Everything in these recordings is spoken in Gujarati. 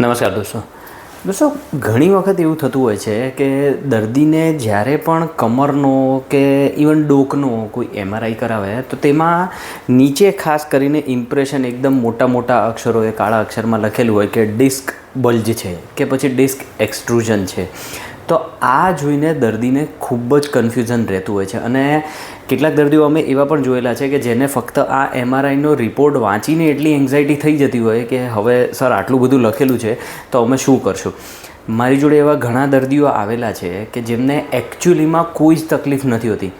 નમસ્કાર દોસ્તો. દોસ્તો, ઘણી વખત એવું થતું હોય છે કે દર્દીને જ્યારે પણ કમરનો કે ઇવન ડોકનો કોઈ એમઆરઆઈ કરાવે, તો તેમાં નીચે ખાસ કરીને ઇમ્પ્રેશન એકદમ મોટા મોટા અક્ષરોએ કાળા અક્ષરમાં લખેલું હોય કે ડિસ્ક બલ્જ છે, કે પછી ડિસ્ક એક્સટ્રુઝન છે. તો આ જોઈને દર્દીને ખૂબ જ કન્ફ્યુઝન રહેતું હોય છે. અને કેટલાક દર્દીઓ અમે એવા પણ જોયેલા છે કે જેને ફક્ત આ એમઆરઆઈનો રિપોર્ટ વાંચીને એટલી એન્ઝાયટી થઈ જતી હોય કે હવે સર આટલું બધું લખેલું છે, તો અમે શું કરશું? મારી જોડે એવા ઘણા દર્દીઓ આવેલા છે કે જેમને એકચ્યુઅલીમાં કોઈ જ તકલીફ નથી હોતી.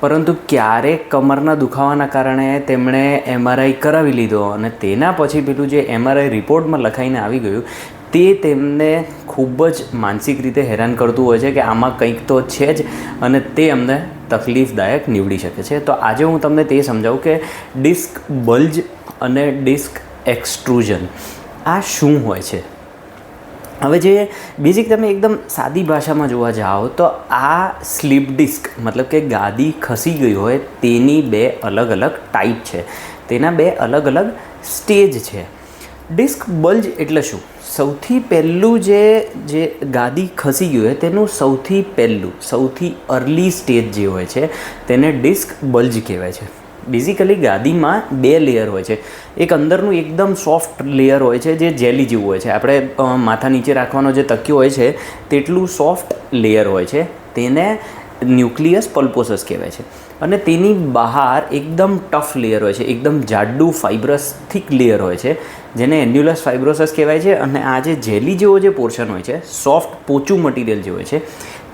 પરંતુ ક્યારેક કમરના દુખાવાના કારણે તેમણે એમઆરઆઈ કરાવી લીધો અને તેના પછી પેલું જે એમઆરઆઈ રિપોર્ટમાં લખાઈને આવી ગયું તે તેમને ખૂબ જ માનસિક રીતે હેરાન કરતું હોય છે કે આમાં કંઈક તો છે જ અને તે અમને તકલીફદાયક નીવડી શકે છે. તો આજે હું તમને તે સમજાવું કે ડિસ્ક બલ્જ અને ડિસ્ક એક્સટ્રુઝન આ શું હોય છે? હવે જે બેઝિક તમે એકદમ સાદી ભાષામાં જોવા જાઓ તો આ સ્લીપ ડિસ્ક મતલબ કે ગાદી ખસી ગઈ હોય તેની બે અલગ અલગ ટાઈપ છે. તેના બે અલગ અલગ સ્ટેજ છે. ડિસ્ક બલ્જ એટલે શું? સૌથી પહેલું જે જે ગાદી ખસી ગયું હોય તેનું સૌથી પહેલું, સૌથી અર્લી સ્ટેજ જે હોય છે, તેને ડિસ્ક બલ્જ કહેવાય છે. બેઝિકલી ગાદીમાં બે લેયર હોય છે. એક અંદરનું એકદમ સોફ્ટ લેયર હોય છે, જે જેલી જેવું હોય છે. આપણે માથા નીચે રાખવાનો જે તકિયો હોય છે, તેટલું સોફ્ટ લેયર હોય છે. તેને ન્યુક્લિયસ પલ્પોસસ કહેવાય છે. અને તેની બહાર એકદમ ટફ લેયર હોય છે, એકદમ જાડું ફાઇબ્રસ થિક લેયર હોય છે, જેને એન્યુલસ ફાઇબ્રોસસ કહેવાય છે અને આ જે જેલી જેવો જે પોર્શન હોય છે સોફ્ટ પોચું મટીરિયલ જે હોય છે,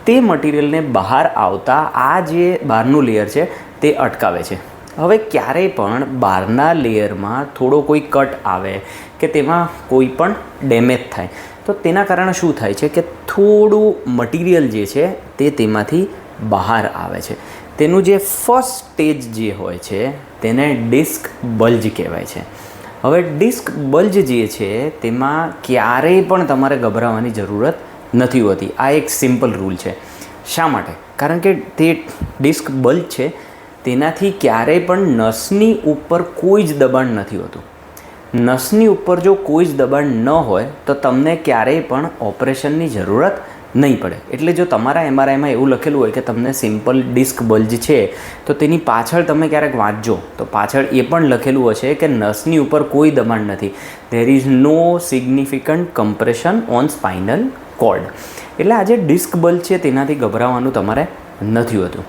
તે મટીરિયલને બહાર આવતા આ જે બહારનું લેયર છે, તે અટકાવે છે. હવે ક્યારેય પણ બહારના લેયરમાં થોડો કોઈ કટ આવે કે તેમાં કોઈ પણ ડેમેજ થાય, તો તેના કારણે શું થાય છે કે થોડું મટીરિયલ જે છે, તે તેમાંથી બહાર આવે છે. તેનું જે ફર્સ્ટ સ્ટેજ જે હોય છે, તેને ડિસ્ક બલ્જ કહેવાય છે. હવે ડિસ્ક બલ્જ જે છે, તેમાં ક્યારેય પણ તમારે ગભરાવાની જરૂરત નથી હોતી. આ એક સિમ્પલ રૂલ છે. શા માટે? કારણ કે તે ડિસ્ક બલ્જ છે, તેનાથી ક્યારેય પણ નસની ઉપર કોઈ જ દબાણ નથી હોતું. નસની ઉપર જો કોઈ જ દબાણ ન હોય, તો તમને ક્યારેય પણ ઓપરેશનની જરૂરત નહીં પડે. એટલે જો તમારા એમઆરઆઈમાં એવું લખેલું હોય કે તમને સિમ્પલ ડિસ્ક બલ્જ છે, તો તેની પાછળ તમે ક્યારેક વાંચજો. તો પાછળ એ પણ લખેલું હશે કે નસની ઉપર કોઈ દબાણ નથી. There is no significant compression on spinal cord એટલે આ જે ડિસ્ક બલ્જ છે, તેનાથી ગભરાવાનું તમારે નથી હોતું.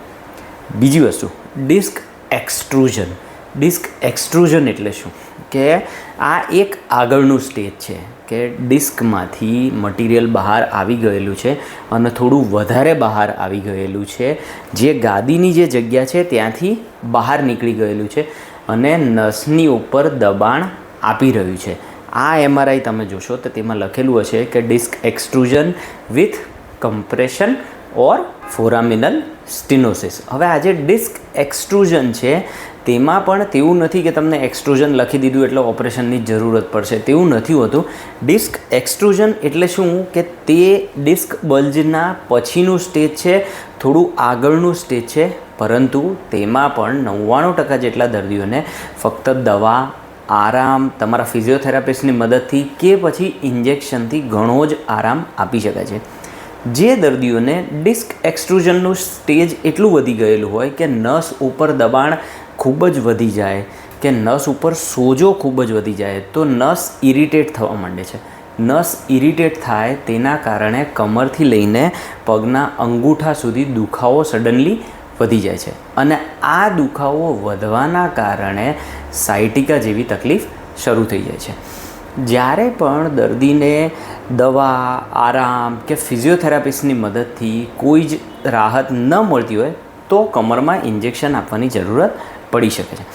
બીજી વસ્તુ, ડિસ્ક એક્સટ્રુઝન. ડિસ્ક એક્સટ્રુઝન એટલે શું? કે આ એક આગળનું સ્ટેજ છે, કે ડિસ્કમાંથી મટીરિયલ બહાર આવી ગયેલું છે અને થોડું વધારે બહાર આવી ગયેલું છે. જે ગાદીની જે જગ્યા છે ત્યાંથી બહાર નીકળી ગયેલું છે અને નસની ઉપર દબાણ આપી રહ્યું છે. આ એમઆરઆઈ તમે જોશો તો તેમાં લખેલું હશે કે disc extrusion with compression or foraminal stenosis. હવે આ જે ડિસ્ક એક્સટ્રુઝન છે, તેમાં પણ તેવું નથી કે તમને એક્સટ્રુઝન લખી દીધું એટલે ઓપરેશનની જરૂરત પડશે. તેવું નથી હોતું. ડિસ્ક એક્સટ્રુઝન એટલે શું? કે તે ડિસ્ક બલ્જના પછીનું સ્ટેજ છે, થોડું આગળનું સ્ટેજ છે, પરંતુ તેમાં પણ નવ્વાણું ટકા જેટલા દર્દીઓને ફક્ત દવા, આરામ, તમારા ફિઝિયોથેરાપિસ્ટની મદદથી કે પછી ઇન્જેક્શનથી ઘણો જ આરામ આપી શકાય છે. જે દર્દીઓને ડિસ્ક એક્સટ્રુઝનનું સ્ટેજ એટલું વધી ગયેલું હોય કે નસ ઉપર દબાણ ખૂબ જ વધી જાય, કે નસ ઉપર સોજો ખૂબ જ વધી જાય, તો નસ ઇરિટેટ થવા માંડે છે. નસ ઇરિટેટ થાય તેના કારણે કમરથી લઈને પગના અંગૂઠા સુધી દુખાવો સડનલી વધી જાય છે. અને આ દુખાવો વધવાના કારણે સાયટિકા જેવી તકલીફ શરૂ થઈ જાય છે. જ્યારે પણ દર્દીને દવા, આરામ કે ફિઝિયોથેરાપિસ્ટની મદદથી કોઈ જ રાહત ન મળતી હોય તો કમરમાં ઇન્જેક્શન આપવાની જરૂરત પડી શકે છે.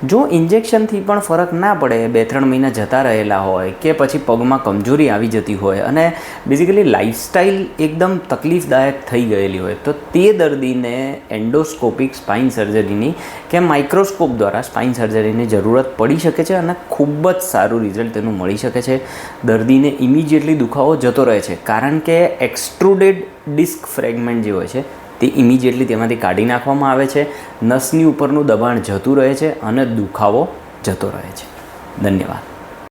જો ઇન્જેક્શનથી પણ ફરક ના પડે બે ત્રણ મહિના જતા રહેલા હોય કે પછી પગમાં કમજોરી આવી જતી હોય અને બેઝિકલી લાઇફસ્ટાઈલ એકદમ તકલીફદાયક થઈ ગયેલી હોય, તો તે દર્દીને એન્ડોસ્કોપિક સ્પાઇન સર્જરીની કે માઇક્રોસ્કોપ દ્વારા સ્પાઇન સર્જરીની જરૂરત પડી શકે છે અને ખૂબ જ સારું રિઝલ્ટ તેનું મળી શકે છે. દર્દીને ઇમિજિએટલી દુખાવો જતો રહે છે, કારણ કે એક્સ્ટ્રુડેડ ડિસ્ક ફ્રેગમેન્ટ જે હોય છે તે ઇમિજિએટલી તેમાંથી કાઢી નાખવામાં આવે છે. નસની ઉપરનું દબાણ જતું રહે છે અને દુખાવો જતો રહે છે. ધન્યવાદ.